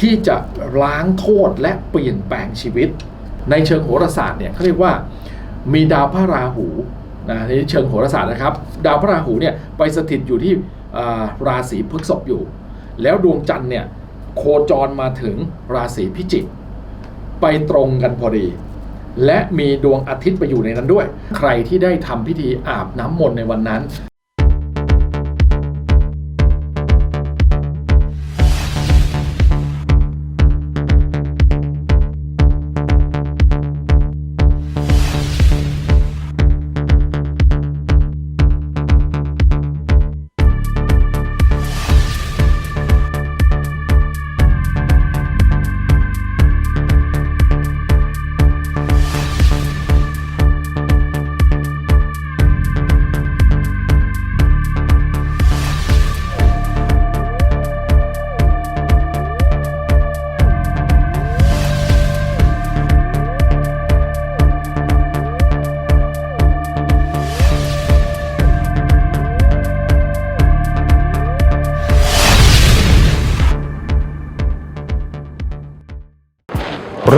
ที่จะล้างโทษและเปลี่ยนแปลงชีวิต ในเชิงโหราศาสตร์เนี่ยเขาเรียกว่ามีดาวพระราหูนะในเชิงโหราศาสตร์นะครับ ดาวพระราหูเนี่ยไปสถิตอยู่ที่ราศีพฤษภอยู่ แล้วดวงจันทร์เนี่ยโคจรมาถึงราศีพิจิกไปตรงกันพอดี และมีดวงอาทิตย์ไปอยู่ในนั้นด้วย ใครที่ได้ทำพิธีอาบน้ำมนต์ในวันนั้น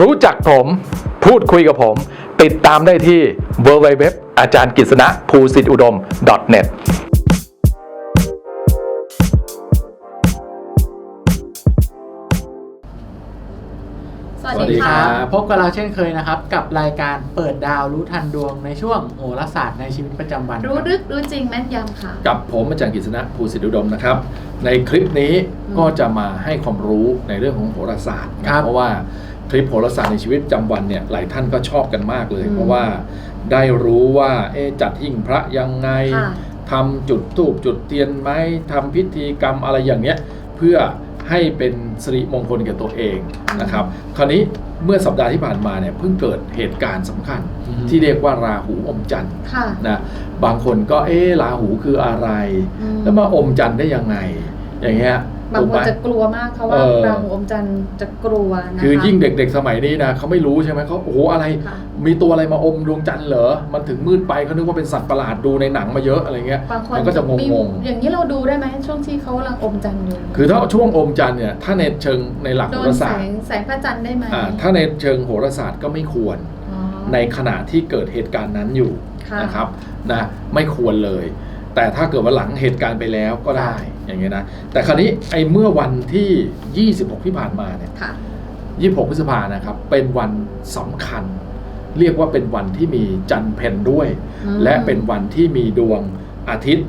รู้จักผม พูดคุยกับผม ติดตามได้ที่ www อาจารย์กฤษณะภูสิทธิอุดม .net สวัสสวัสดีดีครัค่ะบพบกับเราเช่นเคยนะครับ กับรายการเปิดดาวรู้ทันดวงในช่วงโหราศาสตร์ในชีวิตประจำวัน รู้ลึกรู้จริงแม่นยำค่ะ กับผมอาจารย์กฤษณะภูสิทธิอุดมนะครับ ในคลิปนี้อืมก็จะมาให้ความรู้ในเรื่องของโหราศาสตร์ครับเพราะว่า คลิปโหราศาสตร์ในชีวิตประจำวันเนี่ยหลายท่านก็ชอบกันมากเลย อืมเพราะว่าได้รู้ว่าเอ๊ะจัดหิ้งพระยังไงค่ะทำจุดธูปจุดเทียนไหมทำพิธีกรรมอะไรอย่างเนี้ยเพื่อให้เป็นสิริมงคลแก่ตัวเองนะครับคราวนี้เมื่อสัปดาห์ที่ผ่านมาเนี่ยเพิ่งเกิดเหตุการณ์สำคัญ อือฮึ ที่เรียกว่าราหูอมจันทร์ค่ะนะบางคนก็เอ๊ะราหูคืออะไร อืมแล้วมาอมจันทร์ได้ยังไง อย่างเงี้ยบางถูกคไหมนจะกลัวมากเขาว่าเออราหูอมจันทร์จะกลัวนะคะคือยิ่งเด็กๆสมัยนี้นะเขาไม่รู้ใช่ไหมเขาโอ้โหอะไรค่ะมีตัวอะไรมาอมดวงจันทร์เหรอมันถึงมืดไปเขานึกว่าเป็นสัตว์ประหลาดดูในหนังมาเยอะอะไรเงี้ยบางคนมันก็จะงมีงอย่างนี้เราดูได้ไหมช่วงที่เขากำลังอมจันทร์อยู่ๆคือถ้าช่วงอมจันทร์เนี่ยถ้าในเชิงในหลักโดโหนราแสศาสตร์งแสงพระจันทร์ได้ไหมอ่าถ้าในเชิงโหราศาสตร์ก็ไม่ควรอ๋อในขณะที่เกิดเหตุการณ์นั้นอยู่ค่ะนะครับนะไม่ควรเลย แต่ถ้าเกิดว่าหลังเหตุการณ์ไปแล้วก็ได้ อย่างเงี้ยนะ แต่คราวนี้ไอ้เมื่อวันที่ 26 ที่ผ่านมาเนี่ยค่ะ 26 พฤษภานะครับ เป็นวันสำคัญ เรียกว่าเป็นวันที่มีจันทร์เพนด้วย อืม และเป็นวันที่มีดวงอาทิตย์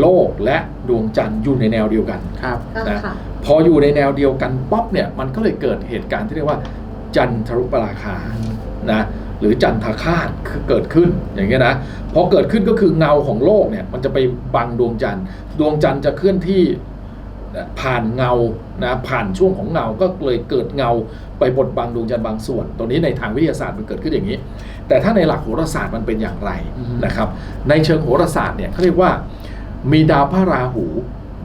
โลกและดวงจันทร์อยู่ในแนวเดียวกัน ครับก็นะ ค่ะพออยู่ในแนวเดียวกันป๊อปเนี่ยมันก็เลยเกิดเหตุการณ์ที่เรียกว่า จันทรุปราคานะ หรือจันทคาตคือเกิดขึ้นอย่างเงี้ยนะพอเกิดขึ้นก็คือเงาของโลกเนี่ยมันจะไปบังดวงจันทร์ ดวงจันทร์จะเคลื่อนที่ผ่านเงานะผ่านช่วงของเงาก็เลยเกิดเงาไปบดบังดวงจันทร์บางส่วนตรงนี้ในทางวิทยาศาสตร์มันเกิดขึ้นอย่างนี้ แต่ถ้าในหลักโหราศาสตร์มันเป็นอย่างไรอือฮึนะครับ ในเชิงโหราศาสตร์เนี่ยเขาเรียกว่ามีดาวพระราหู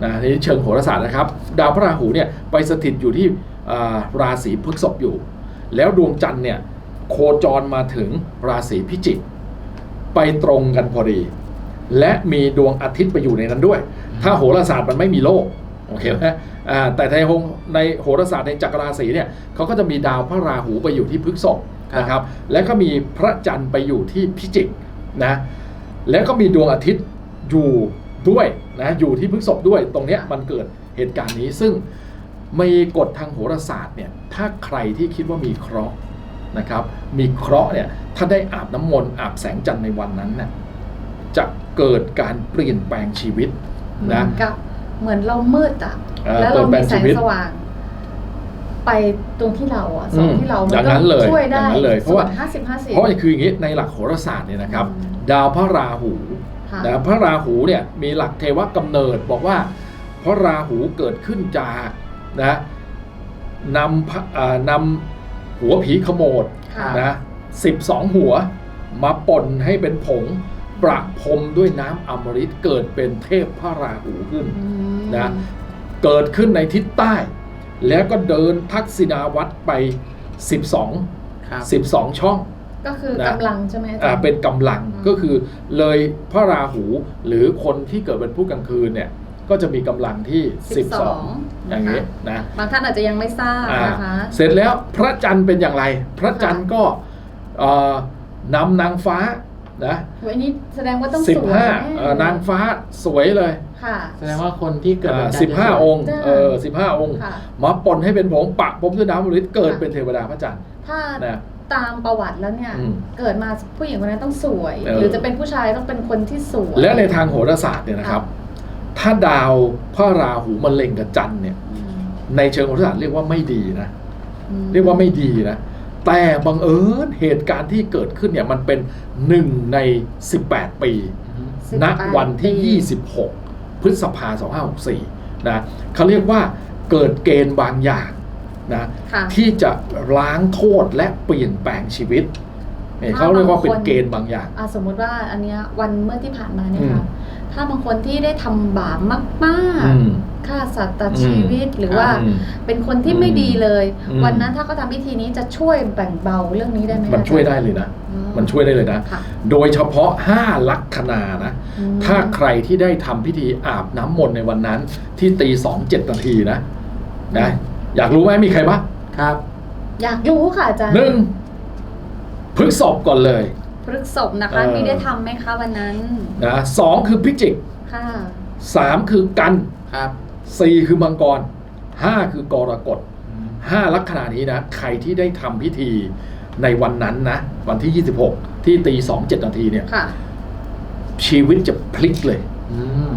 นะในเชิงโหราศาสตร์นะครับ ดาวพระราหูเนี่ยไปสถิตอยู่ที่อ่าราศีพฤษภอยู่ แล้วดวงจันทร์เนี่ย โคจรมาถึงราศีพิจิก ไปตรงกันพอดี และมีดวงอาทิตย์ไปอยู่ในนั้นด้วย ถ้าโหราศาสตร์มันไม่มีโลกโอเคไหมอ่าแต่ในโหในโหราศาสตร์ในจักรราศีเนี่ยเขาก็จะมีดาวพระราหูไปอยู่ที่พฤษภครับนะครับ และก็มีพระจันทร์ไปอยู่ที่พิจิกนะแล้วก็มีดวงอาทิตย์อยู่ด้วยนะอยู่ที่พฤษภด้วยตรงเนี้ยมันเกิดเหตุการณ์นี้ซึ่งมีกฎทางโหราศาสตร์เนี่ยถ้าใครที่คิดว่ามีเคราะห์ นะครับมีเคราะห์เนี่ยถ้าได้อาบน้ำมนต์อาบแสงจันทร์ในวันนั้นเนี่ยจะเกิดการเปลี่ยนแปลงชีวิตเหมืนะอนกับเหมือนเรามืดอะเออแล้วเราเปลี่มียนแปลงแสชีงวิต สว่าง ไปตรงที่เราอะอืส่องมที่เราอมัย่างนั้นเลยช่วยได้อย่างนั้นเลยเพราะว่า ห้าสิบห้าสิบ เพราะคืออย่างนี้ในหลักโหราศาสตร์เนี่ยนะครับ อืม ดาวพระราหูค่ะนะพระราหูเนี่ยมีหลักเทวกำเนิดบอกว่าพระราหูเกิดขึ้นจากนะนำพระอ่านำ หัวผีขโมดค่ะนะสิบสองหัวมาป่นให้เป็นผง ประพรมด้วยน้ำอมฤตเกิดเป็นเทพพระราหูขึ้นอืมนะเกิดขึ้นในทิศใต้ แล้วก็เดินทักษิณาวัตรไป 12 ครับ 12 ช่อง ก็คือนะกำลังใช่ไหมอาจาอ่ารย์ เป็นกำลังอืม ก็คือเลยพระราหูหรือคนที่เกิดเป็นผู้กลางคืนเนี่ย ก็จะมีกำลังที่12 12 อย่างนี้นะบางท่านอาจจะยังไม่ทราบอ่านะคะเสร็จแล้วพระจันทร์เป็นอย่างไร พระจันทร์ก็เอ่อนำนางฟ้านะวันนี้แสดงว่าต้องสิบสวยห้าแน่เอ่อนางฟ้าสวยเลยค่ะแสดงว่าคนที่เกิดวันจันทร์สิบห้าจะสวยองค์จ้าเออสิบห้าองค์ค่ะมาปนให้เป็นผงปะพรมด้วยน้ำบริสุทธิ์เกิดค่ะเป็นเทวดาพระจันทร์ถ้านะตามประวัติแล้วเนี่ยอืมเกิดมาผู้หญิงคนนั้นต้องสวยเออหรือจะเป็นผู้ชายต้องเป็นคนที่สวยและในทางโหราศาสตร์เนี่ยนะครับ ถ้าดาวพระราหูมันเล็งกับจันทร์เนี่ยอืมในเชิงโหราศาสตร์เรียกว่าไม่ดีนะอืมเรียกว่าไม่ดีนะ แต่บังเอิญเหตุการณ์ที่เกิดขึ้นเนี่ยมันเป็นหนึ่งใน 18 ปีอืมสิบณแปดวันที่ปี26 พฤษภา 2564 นะเขาเรียกว่าเกิดเกณฑ์บางอย่างนะค่ะที่จะล้างโทษและเปลี่ยนแปลงชีวิต เนี่ยเขาเรียกว่าเป็นเกณฑ์บางอย่างอะสมมุติว่าอันเนี้ยวันเมื่อที่ผ่านมาเนี่ยอืมค่ะถ้าบางคนที่ได้ทำบาปมากอืมๆฆ่าสัตว์ตัดชีวิตหรือว่าอืมเป็นคนที่ไม่ดีเลยอืมวันนั้นถ้าเขาทำพิธีนี้จะช่วยแบ่งเบาเรื่องนี้ได้ไหมมันช่วยได้เลยนะอ๋อมันช่วยได้เลยนะค่ะโดยเฉพาะ5ลัคนานะอืมถ้าใครที่ได้ทำพิธีอาบน้ำมนต์ในวันนั้น ที่ตีสองเจ็ดนาทีนะนะ อยากรู้ไหมมีใครบ้างครับ อยากรู้ค่ะอาจารย์หนึ่ง พฤกษบก่อนเลย พฤกษบนะคะเออ มีได้ทำไหมคะวันนั้น นะสองคือพิจิกค่ะ สามคือกันครับสี่คือมังกรห้าคือกรกฎอืมห้าลัคนานี้นะ ใครที่ได้ทำพิธีในวันนั้นนะ วันที่ 26 ที่ตีสองเจ็ดนาทีเนี่ย ค่ะ ชีวิตจะพลิกเลย อืม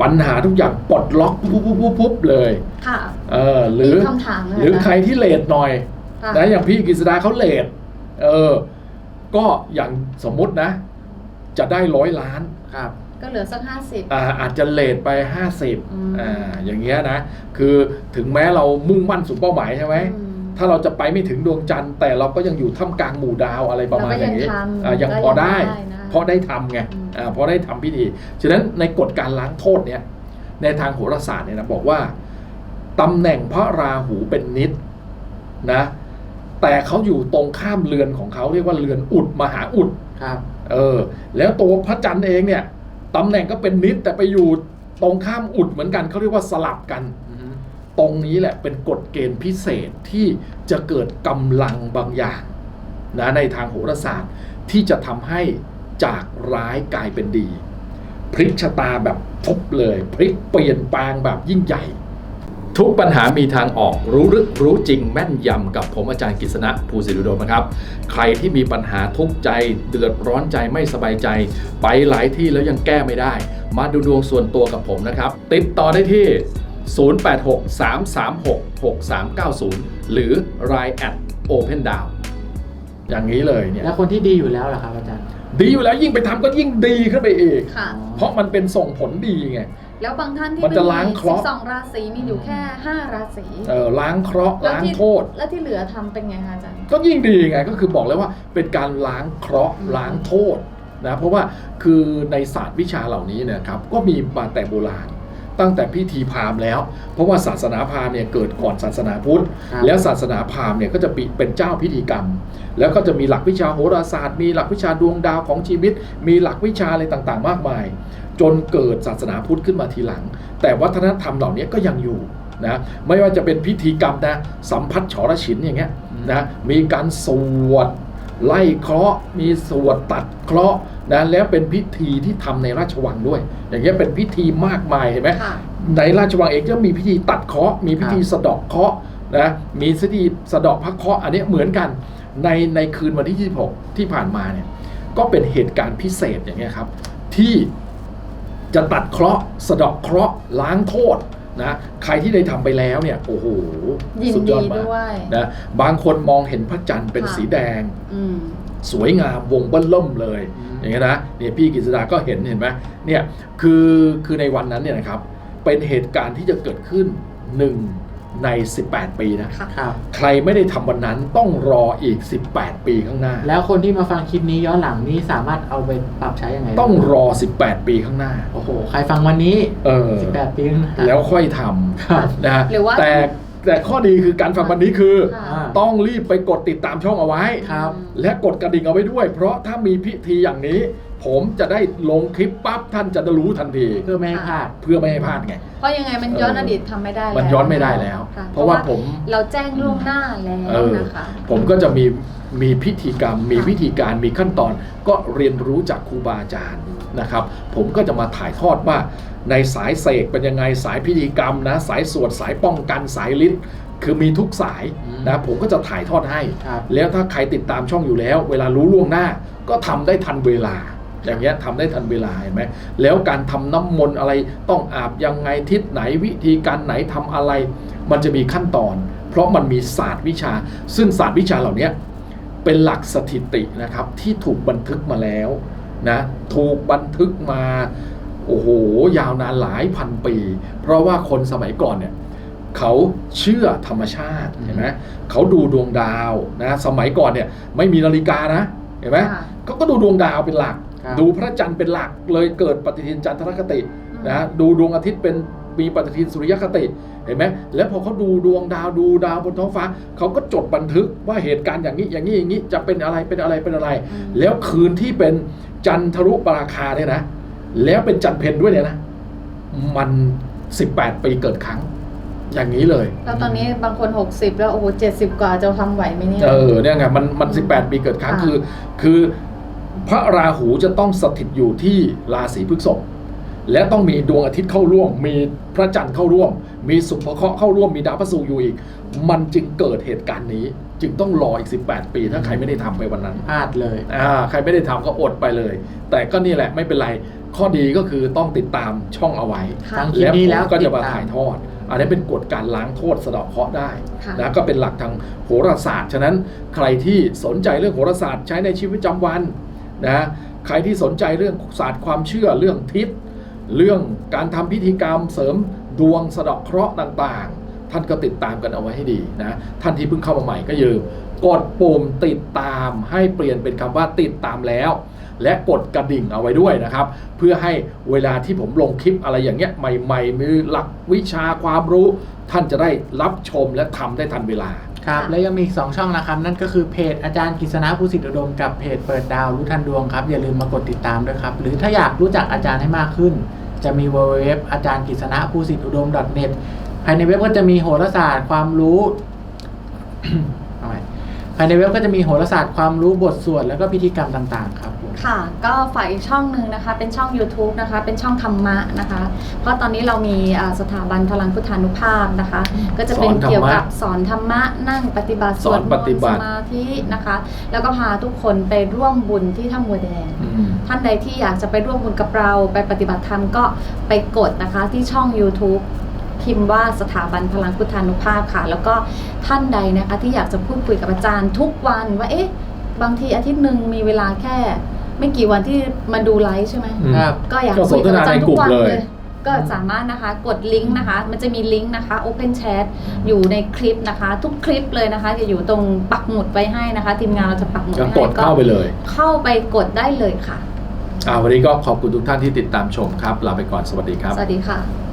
ปัญหาทุกอย่างปลดล็อกปุ๊บปุ๊บปุ๊บปุ๊บเลย ค่ะเออหรือมีคำถามนะหรืออาจารย์ใครที่เลทหน่อย ค่ะ นะอย่างพี่กฤษดาเขาเลท เออ ก็อย่างสมมุตินะ จะได้ร้อยล้านครับก็เหลือสักห้าสิบอ่าอาจจะเลทไปอืม50อ่าอย่างเงี้ยนะ คือถึงแม้เรามุ่งมั่นสู่เป้าหมายใช่ไหม ถ้าเราจะไปไม่ถึงดวงจันทร์ แต่เราก็ยังอยู่ท่ามกลางหมู่ดาวอะไรประมาณอย่างนี้เราก็ยังทำอ่ายังก็พอได้ยังได้นะเพราะได้ทำไงอืมอ่าเพราะได้ทำพิธี ฉะนั้นในกฎการล้างโทษเนี่ยในทางโหราศาสตร์เนี่ยนะบอกว่าตำแหน่งพระราหูเป็นนิดนะ แต่เขาอยู่ตรงข้ามเรือนของเขาเรียกว่าเรือนอุดมหาอุดครับ เออ แล้วตัวพระจันทร์เองเนี่ยตำแหน่งก็เป็นนิดแต่ไปอยู่ตรงข้ามอุดเหมือนกันเขาเรียกว่าสลับกันอืมตรงนี้แหละเป็นกฎเกณฑ์พิเศษที่จะเกิดกำลังบางอย่างนะในทางโหราศาสตร์ที่จะทำให้จากร้ายกลายเป็นดี พลิกชะตาแบบฟุบเลย พลิกเปลี่ยนแปลงแบบยิ่งใหญ่ ทุกปัญหามีทางออกรู้ลึกรู้จริงแม่นยำกับผมอาจารย์กฤษณะภูสิริโดมนะครับ ใครที่มีปัญหาทุกข์ใจ เดือดร้อนใจไม่สบายใจ ไปหลายที่แล้วยังแก้ไม่ได้ มาดูดวงส่วนตัวกับผมนะครับ ติดต่อได้ที่ 0863366390 หรือ line at open down อย่างนี้เลยเนี่ยแล้วคนที่ดีอยู่แล้วล่ะครับอาจารย์ ดีอยู่แล้วยิ่งไปทำก็ยิ่งดีขึ้นไปอีกค่ะ เพราะมันเป็นส่งผลดีไง แล้วบางท่านที่มันจะล้างเคราะห์ สิบสองราศีมีอยู่แค่ห้าราศีเออล้างเคราะห์แล้วล้างที่โทษ แล้วที่เหลือทำเป็นไงคะอาจารย์ ก็ยิ่งดีไงก็คือบอกเลยว่าเป็นการล้างเคราะห์อืม ล้างโทษนะเพราะว่าคือในศาสตร์วิชาเหล่านี้เนะครับก็มีมาแต่โบราณ ตั้งแต่พิธีพราหมณ์แล้ว เพราะว่าศาสนาพราหมณ์เนี่ยเกิดก่อนศาสนาพุทธ ครับแล้วศาสนาพราหมณ์เนี่ยก็จะเป็นเจ้าพิธีกรรม แล้วก็จะมีหลักวิชาโหราศาสตร์ มีหลักวิชาดวงดาวของชีวิต มีหลักวิชาอะไรต่างๆ มากมาย จนเกิดศาสนาพุทธขึ้นมาทีหลัง แต่วัฒนธรรมเหล่านี้ก็ยังอยู่นะไม่ว่าจะเป็นพิธีกรรมนะสัมพัทธ์ฉรฉินอย่างเงี้ยนะมีการสวด ไล่เคราะห์มีสวดตัดเคราะห์นะแล้วเป็นพิธีที่ทำในราชวังด้วย อย่างเงี้ยเป็นพิธีมากมายเห็นไหมค่ะในราชวังเองก็มีพิธีตัดเคราะห์มีพิธีสะเดอกเคราะห์นะมีพิธีสะเดอกพระเคราะห์อันเนี้ยเหมือนกันในในคืนวันที่ 26 ที่ผ่านมาเนี่ยก็เป็นเหตุการณ์พิเศษอย่างเงี้ยครับ ที่จะตัดเคราะห์สะเดอกเคราะห์ล้างโทษ นะใครที่ได้ทำไปแล้วเนี่ยโอ้โหยินสุดยดีอดมากด้วยนะบางคนมองเห็นพระจันทร์เป็นค่ะสีแดง อืม สวยงามวงเบิ้ลล่มเลยอืมอย่างเงี้ยนะเนี่ยพี่กฤษดาก็เห็นเห็นไหมเนี่ยคือคือในวันนั้นเนี่ยนะครับเป็นเหตุการณ์ที่จะเกิดขึ้นหนึ่ง ใน 18 ปีนะค่ะครับใครไม่ได้ทำวันนั้นต้องรออีก 18 ปีข้างหน้า แล้วคนที่มาฟังคลิปนี้ย้อนหลังนี้สามารถเอาไปปรับใช้ยังไงต้องรอ 18 ปีข้างหน้าโอ้โหใครฟังวันนี้เออ18 ปีข้างหน้าแล้วค่อยทครับำนะหรือว่าแต่แต่ข้อดีคือการฟังวันนี้คือค่ะอ่าต้องรีบไปกดติดตามช่องเอาไว้ครับและกดกระดิ่งเอาไว้ด้วย เพราะถ้ามีพิธีอย่างนี้ ผมจะได้ลงคลิปปั๊บท่านจะได้รู้ทันที เพื่อไม่ให้พลาดเพื่อไม่ให้พลาดไง เพราะยังไงมันย้อนเอออดีตทำไม่ได้แล้วมันย้อนไม่ได้แล้ว ค่เพราะว่าผม เราแจ้งล่วงหน้าแล้เอวอ นะคะผมก็จะมีมีพิธีกรรม มีค่ะวิธีการมีขั้นตอน ก็เรียนรู้จากครูบาอาจารย์นะครับ ผมก็จะมาถ่ายทอดว่า ในสายเสกเป็นยังไงสายพิธีกรรมนะ สายสวดสายป้องกันสายลิ้นคือมีทุกสายอืมนะผมก็จะถ่ายทอดให้ ครับ แล้วถ้าใครติดตามช่องอยู่แล้ว เวลารู้ล่วงหน้าก็ทำได้ทันเวลา อย่างเงี้ยทำได้ทันเวลาเห็นไหมแล้วการทำน้ำมนต์อะไรต้องอาบยังไงทิศไหนวิธีการไหนทำอะไร มันจะมีขั้นตอน เพราะมันมีศาสตร์วิชา ซึ่งศาสตร์วิชาเหล่าเนี้ยเป็นหลักสถิตินะครับที่ถูกบันทึกมาแล้วนะถูกบันทึกมาโอ้โหยาวนานหลายพันปี เพราะว่าคนสมัยก่อนเนี่ยเขาเชื่อธรรมชาติเห็นไหมเขาดูดวงดาวนะสมัยก่อนเนี่ยไม่มีนาฬิกานะเห็นไหมค่ะเขาก็ดูดวงดาวเป็นหลักครับ ดูพระจันทร์เป็นหลักเลยเกิดปฏิทินจันทรคติอืมนะดูดวงอาทิตย์เป็นมีปฏิทินสุริยคติเห็นไหมแล้วพอเขาดูดวงดาวดูดาวบนท้องฟ้าเขาก็จดบันทึกว่าเหตุการณ์อย่างนี้อย่างนี้อย่างนี้จะเป็นอะไรเป็นอะไรเป็นอะไรอืมแล้วคืนที่เป็นจันทรุปราคาเนี่ยนะ แล้วเป็นจันทร์เพนด้วยเนี่ยนะ มัน 18 ปีเกิดครั้ง อย่างนี้เลย แล้วตอนนี้บางคน 60 แล้วโอ้โห70กว่าจะทำไหวไหมเนี่ยเออเนี่ยไงมันมัน 18 ปีเกิดครั้งค่ะคือ คือ พระราหูจะต้องสถิตอยู่ที่ราศีพฤษภและต้องมีดวงอาทิตย์เข้าร่วม มีพระจันทร์เข้าร่วม มีสุภเคราะห์เข้าร่วมมีดาวพระศุกร์อยู่อีก มันจึงเกิดเหตุการณ์นี้ จึงต้องรออีก 18 ปีถ้าใครไม่ได้ทำไปวันนั้นพลาดเลยอ่าใครไม่ได้ทำก็อดไปเลย แต่ก็นี่แหละไม่เป็นไรข้อดีก็คือต้องติดตามช่องเอาไว้ค่ะฟังคลิปแล้วนี้ผแล้วมก็จะมาติดตามถ่ายทอด อันนี้เป็นกฎการล้างโทษสะเดาะเคราะห์ได้ค่ะนะก็เป็นหลักทางโหราศาสตร์ ฉะนั้นใครที่สนใจเรื่องโหราศาสตร์ใช้ในชีวิตประจำวัน นะใครที่สนใจเรื่องศาสตร์ความเชื่อเรื่องทิศเรื่องการทำพิธีกรรมเสริมดวงสะเดาะเคราะห์ต่างๆ ท่านก็ติดตามกันเอาไว้ให้ดีนะท่านที่เพิ่งเข้ามาใหม่ก็ยืมกดปุ่มติดตามให้เปลี่ยนเป็นคำว่าติดตามแล้ว และกดกระดิ่งเอาไว้ด้วยนะครับ เพื่อให้เวลาที่ผมลงคลิปอะไรอย่างเงี้ยใหม่ๆมีหลักวิชาความรู้ ท่านจะได้รับชมและทำได้ทันเวลา ครับค่ะและยังมีอีกสองช่องนะครับ นั่นก็คือเพจอาจารย์กฤษณะภูสิทธิอุดมกับเพจเปิดดาวรู้ทันดวงครับ อย่าลืมมากดติดตามด้วยครับ หรือถ้าอยากรู้จักอาจารย์ให้มากขึ้น จะมี www อาจารย์กฤษณะภูสิทธิอุดม .net ภายในเว็บก็จะมีโหราศาสตร์ความรู้เอาใหม่ภายในเว็บก็จะมีโหราศาสตร์ความรู้บทสวดแล้วก็พิธีกรรมต่างๆ ครับผม ค่ะ ก็ฝากอีกช่องหนึ่งนะคะ เป็นช่อง YouTube นะคะ เป็นช่องธรรมะนะคะ เพราะตอนนี้เรามีอ่าสถาบันพลังพุทธานุภาพนะคะ ก็จะเป็นสอนธรรมะเกี่ยวกับสอนธรรมะนั่งปฏิบัติสอนวดมปนฏิต์บัสติ มาธินะคะ แล้วก็พาทุกคนไปร่วมบุญที่ถ้ำบัวแดง อืม ท่านใดที่อยากจะไปร่วมบุญกับเราไปปฏิบัติธรรมก็ไปกดนะคะที่ช่อง YouTube พิมพ์ว่าสถาบันพลังพุทธานุภาพค่ะ แล้วก็ท่านใดนะคะที่อยากจะพูดคุยกับอาจารย์ทุกวันว่าเอ๊ะบางทีอาทิตย์หนึ่งมีเวลาแค่ ไม่กี่วันที่มาดูไลฟ์ใช่ไหม อืม ครับ ก็อยากก็สคุยนทกับนาอาจารย์ทุกวันในกลุ่มเลเลยยก็สามารถนะคะกดลิงก์นะคะ มันจะมีลิงก์นะคะ Open Chat อยู่ในคลิปนะคะ ทุกคลิปเลยนะคะจะอยู่ตรงปักหมุดไว้ให้นะคะ ทีมงานเราจะปักหมุดก็ไว้กให้ดเข้าไปเลยเข้าไปกดได้เลยค่ะ อ่าวันนี้ก็ขอบคุณทุกท่านที่ติดตามชมครับลาไปก่อนสวัสดีครับ สวัสดีค่ะ